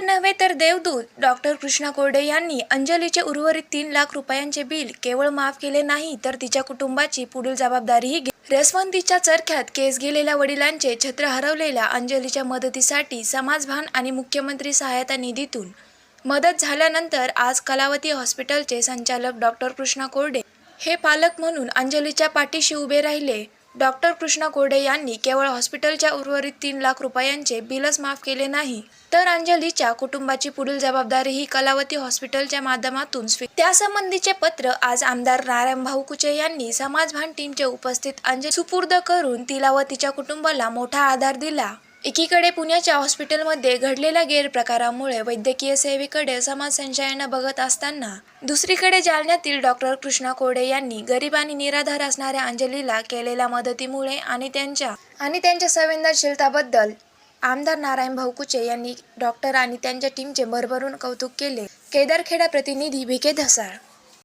नव्हे तर देवदूत. डॉक्टर कृष्णा कोरडे यांनी अंजलीचे उर्वरित तीन लाख रुपयांचे बिल केवळ माफ केले नाही तर तिच्या कुटुंबाची पुढील जबाबदारीही रसवंतीच्या चरख्यात केस गेलेल्या वडिलांचे छत्र हरवलेल्या अंजलीच्या मदतीसाठी समाजभान आणि मुख्यमंत्री सहायता निधीतून मदत झाल्यानंतर आज कलावती हॉस्पिटलचे संचालक डॉक्टर कृष्णा कोरडे हे पालक म्हणून अंजलीच्या पाठीशी उभे राहिले. डॉक्टर कृष्णा कोरडे यांनी केवळ हॉस्पिटलच्या उर्वरित तीन लाख रुपयांचे बिलच माफ केले नाही. तर अंजलीच्या कुटुंबाची पुढील जबाबदारी ही कलावती हॉस्पिटलच्या माध्यमातून स्वी त्यासंबंधीचे पत्र आज आमदार नारायण भाऊ कुचे यांनी समाजभान टीमचे उपस्थित अंजली सुपूर्द करून तिला व तिच्या कुटुंबाला मोठा आधार दिला. एकीकडे पुण्याच्या हॉस्पिटलमध्ये घडलेल्या गैरप्रकारामुळे वैद्यकीय सेवेकडे समाजसंशयानं बघत असताना दुसरीकडे जालन्यातील डॉक्टर कृष्णा कोडे यांनी गरीब आणि निराधार असणाऱ्या अंजलीला केलेल्या मदतीमुळे आणि त्यांच्या आणि त्यांच्या संवेदनशीलताबद्दल आमदार नारायण भाऊकुचे यांनी डॉक्टर आणि त्यांच्या टीमचे भरभरून कौतुक केले. केदारखेडा प्रतिनिधी भिके धसाळ